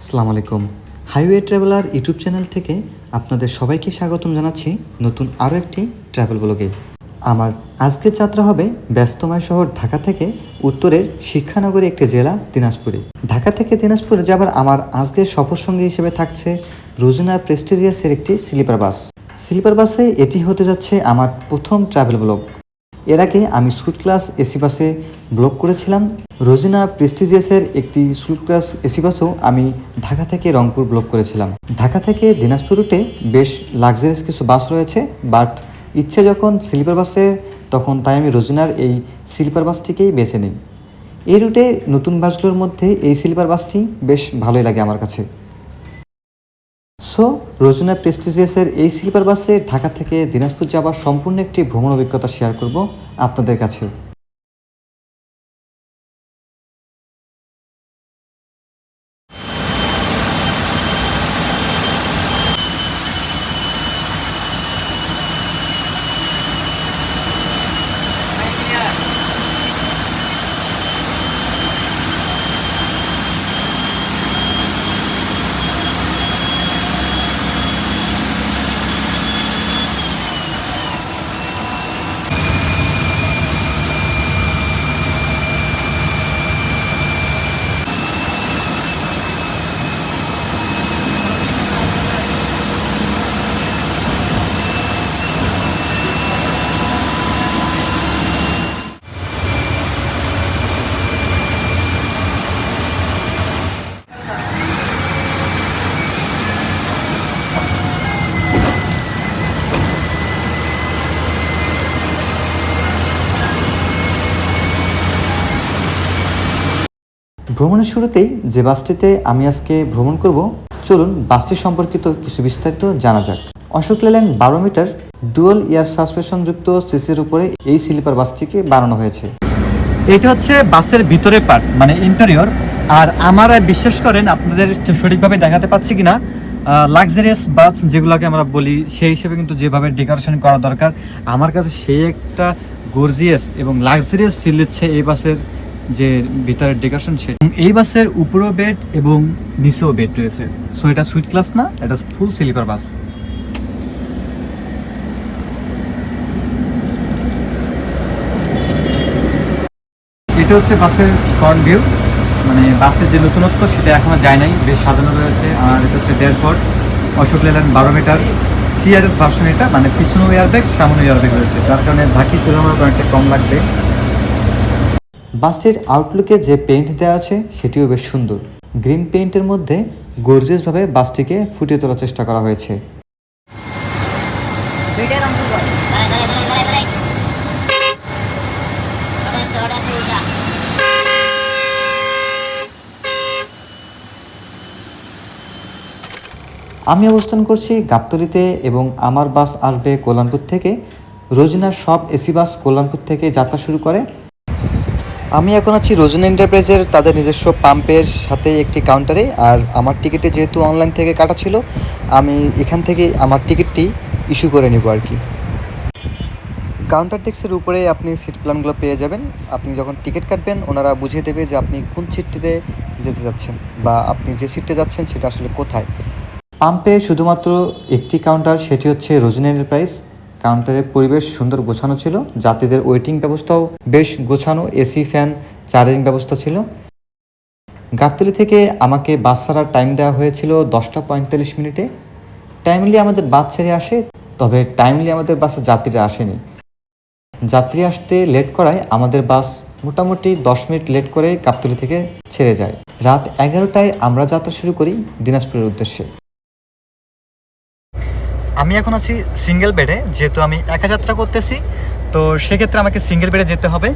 আসসালামু আলাইকুম। Highway traveller YouTube channel থেকে আপনাদের সবাইকে স্বাগতম জানাচ্ছি নতুন আরও একটি ট্রাভেল ব্লগে। আমার আজকের যাত্রা হবে ব্যস্তময় শহর ঢাকা থেকে উত্তরের শিক্ষানগরী একটি জেলা দিনাজপুরে। ঢাকা থেকে দিনাজপুরে যাবার আমার আজকের সফর সঙ্গী হিসেবে থাকছে রোজিনা প্রেস্টিজিয়াসের একটি স্লিপার বাস। স্লিপার বাসে এটি হতে যাচ্ছে আমার প্রথম ট্রাভেল ব্লগ। এর আগে আমি সুইট ক্লাস, এসি বাসে ব্লগ করেছিলাম। রোজিনা প্রেস্টিজিয়াসের একটি সুইট ক্লাস এসি বাসেও আমি ঢাকা থেকে রংপুর ব্লগ করেছিলাম। ঢাকা থেকে দিনাজপুর রুটে বেশ লাক্সারিয়াস কিছু বাস রয়েছে, বাট ইচ্ছে যখন স্লিপার বাসে, তখন তাই আমি রোজিনার এই স্লিপার বাসটিকেই বেছে নিই। এই রুটে নতুন বাসগুলোর মধ্যে এই স্লিপার বাসটি বেশ ভালোই লাগে আমার কাছে। সো, রোজিনা প্রেস্টিজিয়াসের এই স্লিপার বাসে ঢাকা থেকে দিনাজপুর যাওয়ার সম্পূর্ণ একটি ভ্রমণ অভিজ্ঞতা শেয়ার করব আপনাদের কাছে। ভ্রমণের শুরুতেই যে বাসটিতে আমি আজকে ভ্রমণ করব, চলুন বাসটি সম্পর্কিত কিছু বিস্তারিত জানা যাক। অশোক লেল্যান্ড বারো মিটার ডুয়াল এয়ার সাসপেনশন যুক্ত সিসির উপরে এই স্লিপার বাসটিকে বানানো হয়েছে। এটা হচ্ছে বাসের ভিতরে পার্ট মানে ইন্টেরিয়র আর আমার বিশ্বাস করেন, আপনাদের সঠিকভাবে দেখাতে পাচ্ছি কিনা লাক্সারিয়াস বাস যেগুলোকে আমরা বলি, সেই হিসেবে কিন্তু যেভাবে ডেকোরেশন করা দরকার। আমার কাছে সেই একটা গর্জিয়াস এবং লাক্সারিয়াস ফিল দিচ্ছে এই বাসের যে ভিতরের ডেকোরেশন সে এই বাসের উপরেও বেড এবং নিচেও বেড রয়েছে। সো এটা সুইট ক্লাস না, এটা ফুল স্লিপার বাস। এটা হচ্ছে বাসের ফ্রন্ট ভিউ মানে বাসের যে নতুনত্ব, সেটা এখনও যায় নাই, বেশ সাজানো রয়েছে। আর এটা হচ্ছে ড্যাশবোর্ড অশোক লেল্যান্ড বারো মিটার সিআরএস ভার্সন এটা মানে পিছনে এয়ারব্যাগ সামনে এয়ারব্যাগ রয়েছে। যার কারণে বাকি তুলনায় অনেকটা কম লাগবে। বাসটির আউটলুকে যে পেইন্ট দেওয়া আছে, সেটিও বেশ সুন্দর। গ্রিন পেইন্টের মধ্যে গর্জিয়াসভাবে বাসটিকে ফুটিয়ে তোলার চেষ্টা করা হয়েছে. আমি অবস্থান করছি গাবতলিতে এবং আমার বাস আসবে কল্যাণপুর থেকে। রোজিনার সব এসি বাস কল্যাণপুর থেকে যাত্রা শুরু করে। আমি এখন আছি রোজন এন্টারপ্রাইজের তাদের নিজস্ব পাম্পের সাথে একটি কাউন্টারে আর আমার টিকিটে যেহেতু অনলাইন থেকে কাটা ছিল, আমি এখান থেকে আমার টিকিটটি ইস্যু করে নিব আর কি। কাউন্টার ডেস্কের উপরে আপনি সিট প্ল্যানগুলো পেয়ে যাবেন। আপনি যখন টিকিট কাটবেন, ওনারা বুঝিয়ে দেবে যে আপনি কোন সিটটিতে যেতে যাচ্ছেন বা আপনি যে সিটে যাচ্ছেন সেটা আসলে কোথায়। পাম্পে শুধুমাত্র একটি কাউন্টার সেটি হচ্ছে রোজিনা এন্টারপ্রাইজ। কাউন্টারের পরিবেশ সুন্দর গোছানো ছিল, যাত্রীদের ওয়েটিং ব্যবস্থাও বেশ গোছানো, এসি, ফ্যান, চার্জিং ব্যবস্থা ছিল। গাবতলি থেকে আমাকে বাস ছাড়ার টাইম দেওয়া হয়েছিল দশটা পঁয়তাল্লিশ মিনিটে। টাইমলি আমাদের বাস ছেড়ে আসে, তবে টাইমলি আমাদের বাসে যাত্রীরা আসেনি। যাত্রী আসতে লেট করায় আমাদের বাস মোটামুটি দশ মিনিট লেট করে গাবতলি থেকে ছেড়ে যায়। রাত এগারোটায় আমরা যাত্রা শুরু করি দিনাজপুরের উদ্দেশ্যে। আমি এখন আছি সিঙ্গেল বেডে যেহেতু আমি একা যাত্রা করতেছি, তো সেক্ষেত্রে আমাকে সিঙ্গেল বেডে যেতে হবে।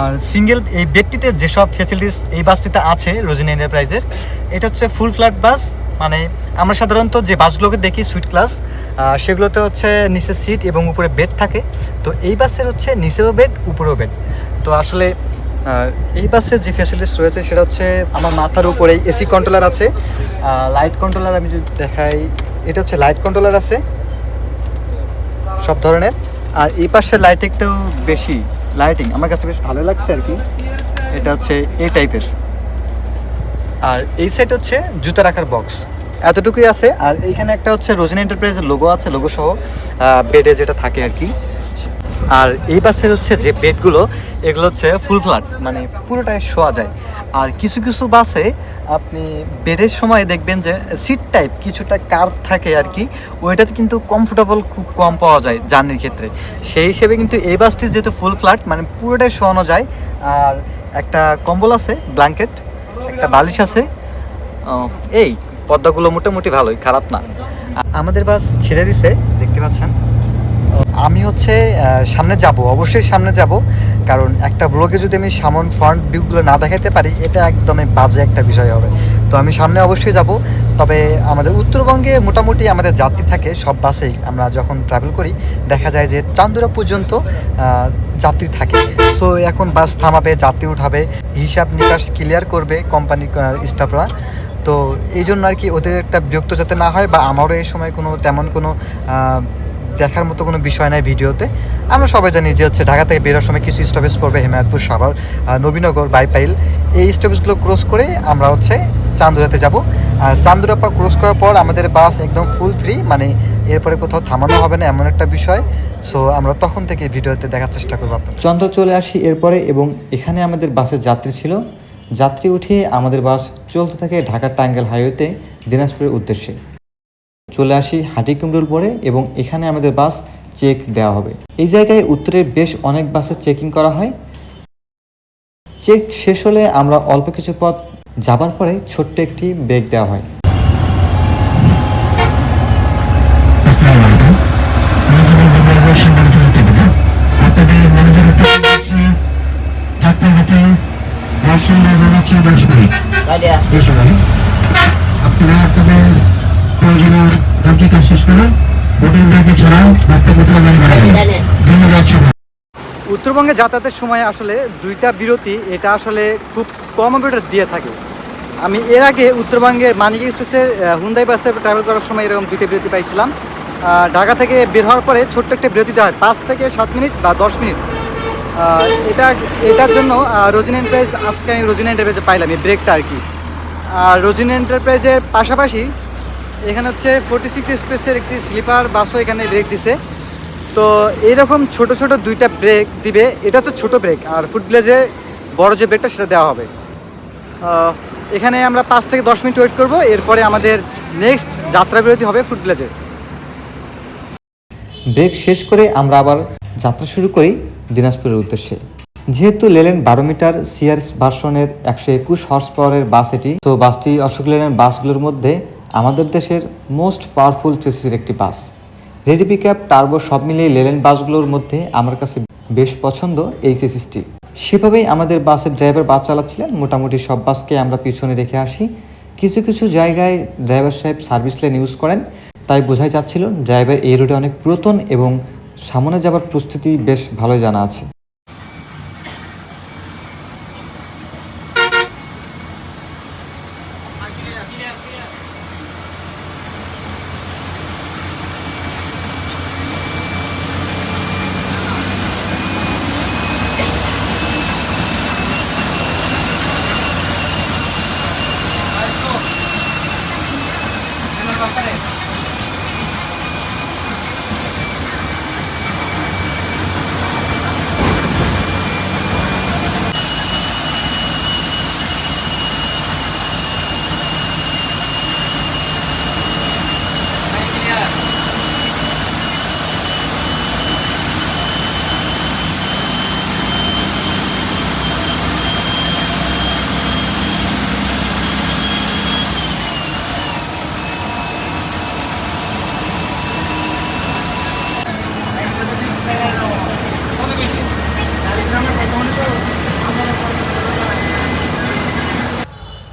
আর সিঙ্গেল এই বেডটিতে যেসব ফেসিলিটিস এই বাসটিতে আছে রোজিনা এন্টারপ্রাইজের এটা হচ্ছে ফুল ফ্ল্যাট বাস মানে আমরা সাধারণত যে বাসগুলোকে দেখি সুইট ক্লাস সেগুলোতে হচ্ছে নিচে সিট এবং উপরে বেড থাকে। তো এই বাসের হচ্ছে নিচেও বেড উপরেও বেড তো আসলে এই বাসে যে ফ্যাসিলিটিস রয়েছে, সেটা হচ্ছে আমার মাথার উপরে এসি কন্ট্রোলার আছে। লাইট কন্ট্রোলার আমি যদি দেখাই এটা হচ্ছে লাইট কন্ট্রোলার আছে। সব ধরনের। আর এই পাশে লাইট একটু বেশি লাইটিং আমার কাছে বেশ ভালো লাগছে আর কি। এটা হচ্ছে এই টাইপের আর এই সাইড হচ্ছে জুতা রাখার বক্স এতটুকুই আছে। আর এইখানে একটা হচ্ছে রোজিন এন্টারপ্রাইজের লোগো আছে লোগো সহ বেডে যেটা থাকে আর কি। আর এই বাসের হচ্ছে যে বেডগুলো, এগুলো হচ্ছে ফুল ফ্ল্যাট মানে পুরোটাই শোয়া যায়। আর কিছু কিছু বাসে আপনি বেডের সময় দেখবেন যে সিট টাইপ কিছুটা কার্ভ থাকে আর কি, ওইটাতে কিন্তু কমফোর্টেবল খুব কম পাওয়া যায় জার্নির ক্ষেত্রে। সেই হিসেবে কিন্তু এই বাসটি যেহেতু ফুল ফ্ল্যাট মানে পুরোটাই শোয়ানো যায়, আর একটা কম্বল আছে ব্ল্যাঙ্কেট একটা বালিশ আছে। এই পর্দাগুলো মোটামুটি ভালোই, খারাপ না। আমাদের বাস ছেড়ে দিছে, দেখতে পাচ্ছেন? আমি হচ্ছে সামনে যাব, অবশ্যই সামনে যাব। কারণ একটা ব্লগে যদি আমি সামন ফ্রন্ট ভিউগুলো না দেখাতে পারি, এটা একদমই বাজে একটা বিষয় হবে। তো আমি সামনে অবশ্যই যাব। তবে আমাদের উত্তরবঙ্গে মোটামুটি আমাদের যাত্রী থাকে, সব বাসেই আমরা যখন ট্রাভেল করি, দেখা যায় যে চান্দুরা পর্যন্ত যাত্রী থাকে। সো এখন বাস থামাবে, যাত্রী উঠাবে, হিসাব নিকাশ ক্লিয়ার করবে কোম্পানি স্টাফরা তো এই জন্য আর কি ওদের একটা বিরক্ত যাতে না হয় বা আমারও এই সময় কোনো তেমন কোনো দেখার মতো কোনো বিষয় নাই ভিডিওতে। আমরা সবাই জানি যে হচ্ছে ঢাকা থেকে বেরোর সময় কিছু স্টপেজ পড়বে হেমায়তপুর, সাভার নবীনগর, বাইপাইল। এই স্টপেজগুলো ক্রস করে আমরা হচ্ছে চান্দুরাতে যাব। আর চান্দুরাপা ক্রস করার পর আমাদের বাস একদম ফুল ফ্রি মানে এরপরে কোথাও থামানো হবে না, এমন একটা বিষয়। সো আমরা তখন থেকে ভিডিওতে দেখার চেষ্টা করব আপনার চন্দ্র, চলে আসি এরপরে এবং এখানে আমাদের বাসের যাত্রী ছিল। যাত্রী উঠিয়ে আমাদের বাস চলতে থাকে ঢাকা টাঙ্গাইল হাইওয়েতে দিনাজপুরের উদ্দেশ্যে। চলে আসি হাটিকুমরুল পরে এবং এখানে আমাদের বাস চেক দেওয়া হবে। এই জায়গায় উত্তরের বেশ অনেক বাসে চেকিং করা হয়। চেক শেষ হলে আমরা অল্প কিছু পথ যাবার পরে ছোট্ট একটি ব্রেক দেওয়া হয়। আপনারা আপনাদের প্রয়োজনীয় কাজ শেষ করুন। ছাড়াও রাস্তা কোথাও ধন্যবাদ সবাই উত্তরবঙ্গে যাতায়াতের সময় আসলে দুইটা বিরতি এটা আসলে খুব কম অপারেটর দিয়ে থাকে। আমি এর আগে উত্তরবঙ্গের মানিক এক্সপ্রেসের হুন্দাই বাসে ট্রাভেল করার সময় এরকম দুইটা বিরতি পাইছিলাম। ঢাকা থেকে বের হওয়ার পরে ছোট্ট একটা বিরতি দেওয়া হয় পাঁচ থেকে সাত মিনিট বা দশ মিনিট। এটা এটার জন্য রোজিন এন্টারপ্রাইজ আজকে আমি রোজিন এন্টারপ্রাইজে পাইলাম এই ব্রেকটা আর কি। আর রোজিন এন্টারপ্রাইজের পাশাপাশি এখানে হচ্ছে ফোর্টি সিক্স এক্সপ্রেসের একটি স্লিপার বাসও এখানে ব্রেক দিছে। তো এইরকম ছোট ছোট দুইটা ব্রেক দিবে, এটা হচ্ছে ছোট ব্রেক আর ফুট ব্লেজে বড় যে ব্রেকটা সেটা দেওয়া হবে। এখানে আমরা পাঁচ থেকে দশ মিনিট ওয়েট করব, এরপরে আমাদের নেক্সট যাত্রা বিরতি হবে ফুট ব্লেজে ব্রেক শেষ করে আমরা আবার যাত্রা শুরু করি দিনাজপুরের উদ্দেশ্যে। যেহেতু লেলেন বারো মিটার সিআরএস ভার্সনের একশো একুশ হর্স পাওয়ারের বাস এটি, তো বাসটি অশোক লেনের বাসগুলোর মধ্যে আমাদের দেশের মোস্ট পাওয়ারফুল চেসিসের একটি bus. Ready pick up turbo সব মিলিয়ে লেলেন বাসগুলোর মধ্যে আমার কাছে বেশ পছন্দ এই চেসিসটি সেভাবেই আমাদের বাসের ড্রাইভার বাস চালাচ্ছিলেন। মোটামুটি সব বাসকে আমরা পিছনে রেখে আসি। কিছু কিছু জায়গায় ড্রাইভার সাহেব সার্ভিস লেন ইউজ করেন। তাই বোঝাই যাচ্ছিল ড্রাইভার এই রোডে অনেক পুরাতন এবং সামনে যাবার প্রস্তুতি বেশ ভালোই জানা আছে। పంపలేదు.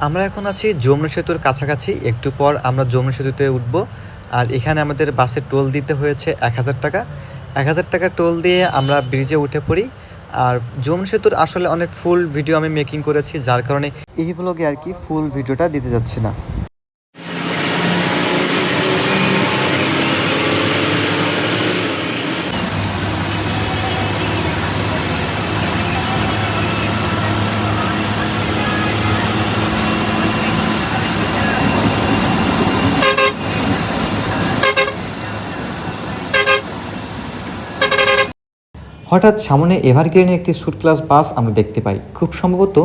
আমরা এখন আছি যমুনা সেতুর কাছাকাছি। একটু পর আমরা যমুনা সেতুতে উঠব। আর এখানে আমাদের বাসে টোল দিতে হয়েছে এক হাজার টাকা। এক হাজার টাকা টোল দিয়ে আমরা ব্রিজে উঠে পড়ি। আর যমুনা সেতুর আসলে অনেক ফুল ভিডিও আমি মেকিং করেছি, যার কারণে এই ব্লগে আর কি ফুল ভিডিওটা দিতে যাচ্ছি না। হঠাৎ সামনে এভারগ্রিনে একটি সুট ক্লাস বাস আমরা দেখতে পাই। খুব সম্ভবত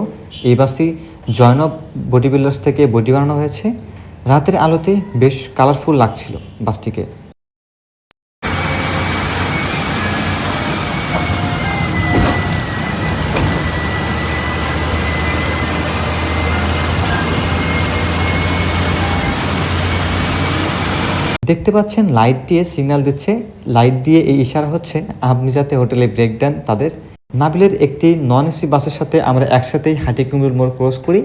এই বাসটি জয়নব বডি বিল্ডার্স থেকে বডি বানানো হয়েছে। রাতের আলোতে বেশ কালারফুল লাগছিল বাসটিকে দেখতে পাচ্ছেন লাইট দিয়ে সিগন্যাল দিচ্ছে লাইট দিয়ে এই ইশারা হচ্ছে আপনি যাতে হোটেলে ব্রেক দেন তাদের নাবিলের একটি নন এসি বাসের সাথে আমরা একসাথেই হাটিকুমুর মোড় ক্রস করি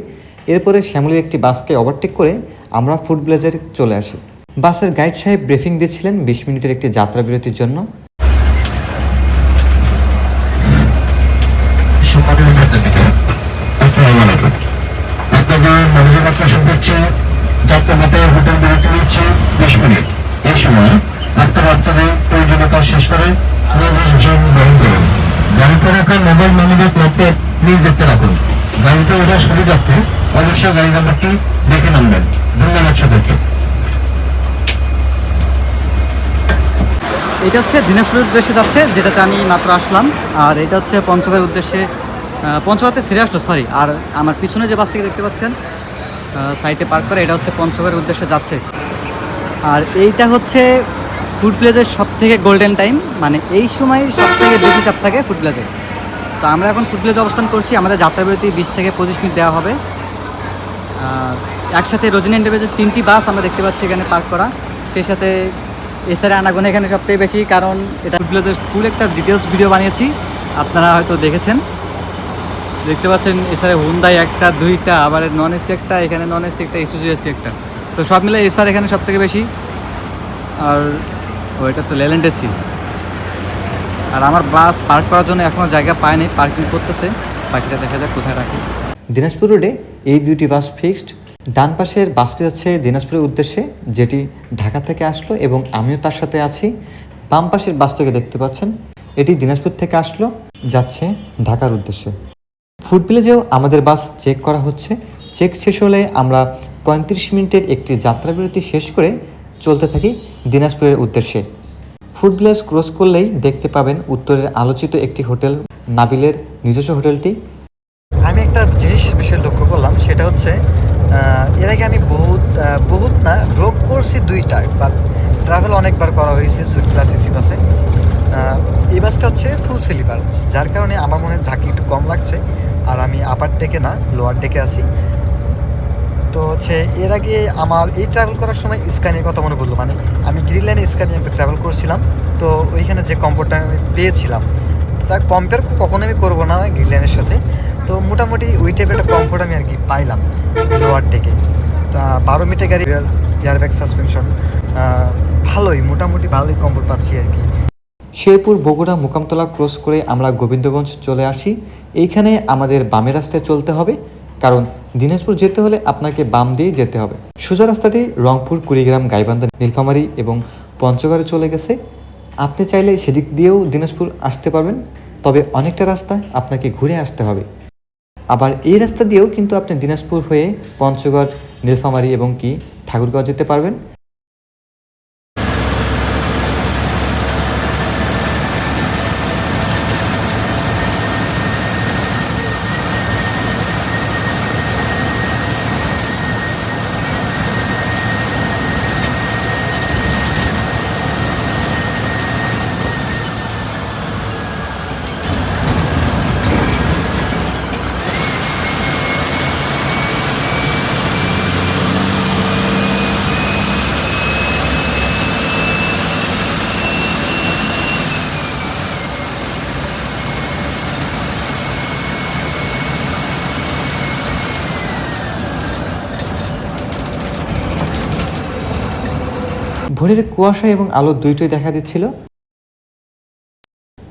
এরপরে শ্যামলির একটি বাসকে ওভারটেক করে আমরা ফুড ব্লেজারে চলে আসি বাসের গাইড সাহেব ব্রিফিং দিচ্ছিলেন বিশ মিনিটের একটি যাত্রা বিরতির জন্য যাত্রীবৃন্দ, হোটেল বিরতি নিচ্ছে বিশ মিনিট। এই সময় আপনাদের প্রয়োজনীয় কাজ শেষ করে গাড়িতে রাখা মোবাইল প্লিজ দেখতে রাখুন। গাড়িতে ওঠার অবশ্যই গাড়ি দেখে নামবেন। ধন্যবাদ এটা হচ্ছে দিনাজপুরের উদ্দেশ্যে যাচ্ছে, যেটাতে আমি মাত্র আসলাম। আর এটা হচ্ছে পঞ্চগড়ের উদ্দেশ্যে পঞ্চগড়তে সেরে আসলো সরি আর আমার পিছনে যে বাসটিকে দেখতে পাচ্ছেন সাইডে পার্ক করে, এটা হচ্ছে পঞ্চগড়ের উদ্দেশ্যে যাচ্ছে। আর এইটা হচ্ছে ফুড প্লেজের সব থেকে গোল্ডেন টাইম মানে এই সময় সব থেকে বেশি চাপ থাকে ফুড প্লেজে তো আমরা এখন ফুড প্লেজে অবস্থান করছি, আমাদের যাত্রাবিরতি বিশ থেকে পঁচিশ মিনিট দেওয়া হবে। একসাথে রজনী এন্টারপ্রাইজের তিনটি বাস আমরা দেখতে পাচ্ছি এখানে পার্ক করা, সেই সাথে এছাড়া আনাগোনা এখানে সবথেকে বেশি, কারণ এটা ফুড প্লেজের ফুল একটা ডিটেলস ভিডিও বানিয়েছি, আপনারা হয়তো দেখেছেন। দেখতে পাচ্ছেন এছাড়া হুন্দাই একটা, দুইটা, আবার নন এসি একটা, এখানে নন এসি একটা এসুজি এসি একটা। তো সব মিলে এসআর এখানে সব থেকে বেশি। আর ওইটা তো লেল্যান্ড এসি আর আমার বাস পার্ক করার জন্য এখনও জায়গা পায়নি পার্কিং করতেছে। বাকিটা দেখা যাক কোথায় রাখি। দিনাজপুর রোডে এই দুইটি বাস ফিক্সড ডান পাশের বাসটি যাচ্ছে দিনাজপুরের উদ্দেশ্যে, যেটি ঢাকা থেকে আসলো এবং আমিও তার সাথে আছি। বাম পাশের বাসটাকে দেখতে পাচ্ছেন, এটি দিনাজপুর থেকে আসলো, যাচ্ছে ঢাকার উদ্দেশ্যে। ফুড ভিলেজেও আমাদের বাস চেক করা হচ্ছে। চেক শেষ হলে আমরা পঁয়ত্রিশ মিনিটের একটি যাত্রাবিরতি শেষ করে চলতে থাকি দিনাজপুরের উদ্দেশ্যে। ফুড ভিলেজ ক্রস করলেই দেখতে পাবেন উত্তরের আলোচিত একটি হোটেল, নাবিলের নিজস্ব হোটেলটি। আমি একটা জিনিস বিষয় লক্ষ্য করলাম, সেটা হচ্ছে এর আগে আমি বহুত বহুত না ব্লক করছি দুইটা বাট ট্রাভেল অনেকবার করা হয়েছে সুইট ক্লাস এসি বাসে এই বাসটা হচ্ছে ফুল স্লিপার যার কারণে আমার মনে হয় ঝাঁকি একটু কম লাগছে। আর আমি আপার ডেকে না লোয়ার ডেকে আছি। তো হচ্ছে, এর আগে আমার এই ট্রাভেল করার সময় স্কানির কথা মনে পড়ল। মানে আমি গ্রিন লাইনে স্কানি ট্রাভেল করছিলাম। তো ওইখানে যে কমফোর্টটা আমি পেয়েছিলাম, তো কম্পেয়ার কখনো আমি করব না গ্রিন লাইনের সাথে। তো মোটামুটি ওই টাইপের একটা কমফোর্ট আমি আর কি পাইলাম লোয়ার ডেকে তা বারো মিটার গাড়ি এয়ারব্যাগ সাসপেনশন ভালোই, মোটামুটি ভালোই কমফোর্ট পাচ্ছি আর কি। শেরপুর বগুড়া মোকামতলা ক্রস করে আমরা গোবিন্দগঞ্জ চলে আসি। এইখানে আমাদের বামে রাস্তায় চলতে হবে, কারণ দিনাজপুর যেতে হলে আপনাকে বাম দিয়ে যেতে হবে। সোজা রাস্তাটি রংপুর, কুড়িগ্রাম, গাইবান্ধা, নীলফামারী এবং পঞ্চগড়ে চলে গেছে। আপনি চাইলে সেদিক দিয়েও দিনাজপুর আসতে পারবেন, তবে অনেকটা রাস্তা আপনাকে ঘুরে আসতে হবে। আবার এই রাস্তা দিয়েও কিন্তু আপনি দিনাজপুর হয়ে পঞ্চগড়, নীলফামারী এবং কি ঠাকুরগাঁও যেতে পারবেন। ভোরের কুয়াশা এবং আলো দুইটোই দেখা দিচ্ছিল।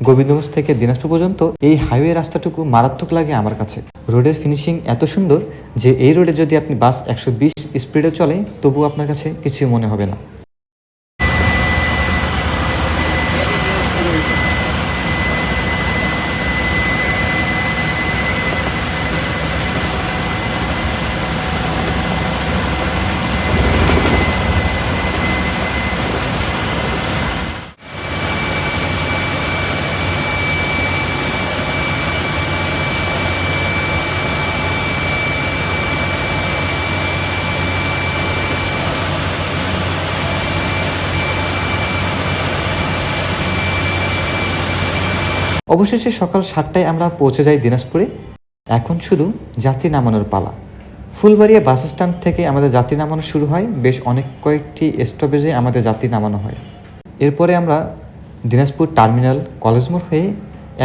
গোবিন্দগঞ্জ থেকে দিনাজপুর পর্যন্ত এই হাইওয়ে রাস্তাটুকু মারাত্মক লাগে আমার কাছে। রোডের ফিনিশিং এত সুন্দর যে এই রোডে যদি আপনি বাস একশো বিশ স্পিডে চলে তবু আপনার কাছে কিছু মনে হবে না। অবশেষে সকাল সাতটায় আমরা পৌঁছে যাই দিনাজপুরে। এখন শুধু যাত্রী নামানোর পালা। ফুলবাড়িয়া বাস স্ট্যান্ড থেকে আমাদের যাত্রী নামানো শুরু হয়, বেশ অনেক কয়েকটি স্টপেজে আমাদের যাত্রী নামানো হয়। এরপরে আমরা দিনাজপুর টার্মিনাল কলেজ মোড় হয়ে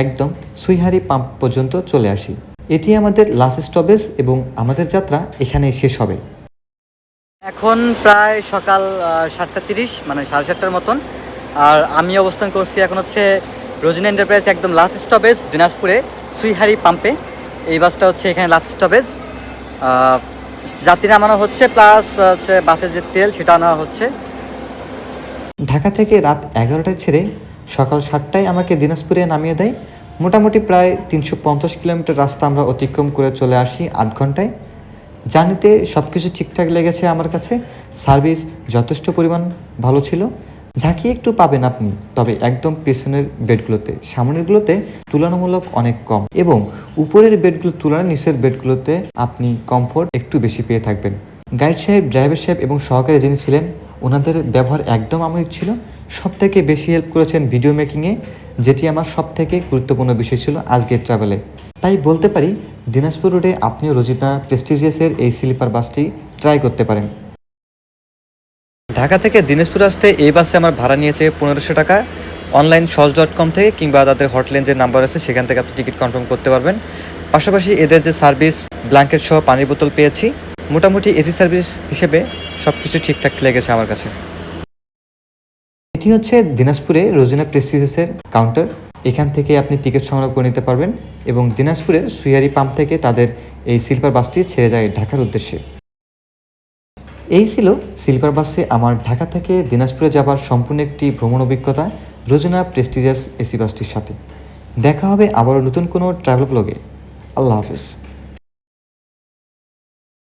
একদম সুইহারি পাম্প পর্যন্ত চলে আসি। এটি আমাদের লাস্ট স্টপেজ এবং আমাদের যাত্রা এখানেই শেষ হবে। এখন প্রায় সকাল সাতটা তিরিশ মানে সাড়ে সাতটার মতন। আর আমি অবস্থান করছি এখন হচ্ছে রোজিনা এন্টারপ্রাইজ একদম লাস্ট স্টপেজ দিনাজপুরে সুইহারি পাম্পে এই বাসটা হচ্ছে এখানে লাস্ট স্টপেজ যাত্রী নামানো হচ্ছে প্লাস হচ্ছে বাসের যে তেল, সেটা আনা হচ্ছে। ঢাকা থেকে রাত এগারোটায় ছেড়ে সকাল সাতটায় আমাকে দিনাজপুরে নামিয়ে দেয়। মোটামুটি প্রায় তিনশো পঞ্চাশ কিলোমিটার রাস্তা আমরা অতিক্রম করে চলে আসি আট ঘন্টায়। জানিতে সব কিছু ঠিকঠাক লেগেছে আমার কাছে। সার্ভিস যথেষ্ট পরিমাণ ভালো ছিল। ঝাঁকি একটু পাবেন আপনি, তবে একদম পেছনের বেডগুলোতে। সামনেরগুলোতে তুলনামূলক অনেক কম এবং উপরের বেডগুলোর তুলনায় নিচের বেডগুলোতে আপনি কমফোর্ট একটু বেশি পেয়ে থাকবেন। গাইড সাহেব, ড্রাইভার সাহেব এবং সহকারী যিনি ছিলেন, ওনাদের ব্যবহার একদম আময়িক ছিল। সব থেকে বেশি হেল্প করেছেন ভিডিও মেকিংয়ে, যেটি আমার সব থেকে গুরুত্বপূর্ণ বিষয় ছিল আজকের ট্রাভেলে। তাই বলতে পারি, দিনাজপুর রোডে আপনিও রোজিনা প্রেস্টিজিয়াসের এই স্লিপার বাসটি ট্রাই করতে পারেন। ঢাকা থেকে দিনাজপুর আসতে এই বাসে আমার ভাড়া নিয়েছে পনেরোশো টাকা। অনলাইন সজ ডট কম থেকে কিংবা তাদের হটলাইন যে নাম্বার আছে, সেখান থেকে আপনি টিকিট কনফার্ম করতে পারবেন। পাশাপাশি এদের যে সার্ভিস, ব্ল্যাঙ্কেট সহ পানির বোতল পেয়েছি। মোটামুটি এসি সার্ভিস হিসেবে সব কিছু ঠিকঠাক লেগেছে আমার কাছে। এটি হচ্ছে দিনাজপুরে রোজিনা প্রেস্টিজিয়াসের কাউন্টার। এখান থেকে আপনি টিকিট সংগ্রহ করে নিতে পারবেন এবং দিনাজপুরের সুইয়ারি পাম্প থেকে তাদের এই সিলভার বাসটি ছেড়ে যায় ঢাকার উদ্দেশ্যে। এই ছিল সিলভার বাসে আমার ঢাকা থেকে দিনাজপুরে যাবার সম্পূর্ণ একটি ভ্রমণ অভিজ্ঞতা, রোজনা প্রেস্টিজিয়াস এসি বাসটির সাথে। দেখা হবে আবারও নতুন কোনো ট্রাভেল ব্লগে আল্লাহ হাফেজ।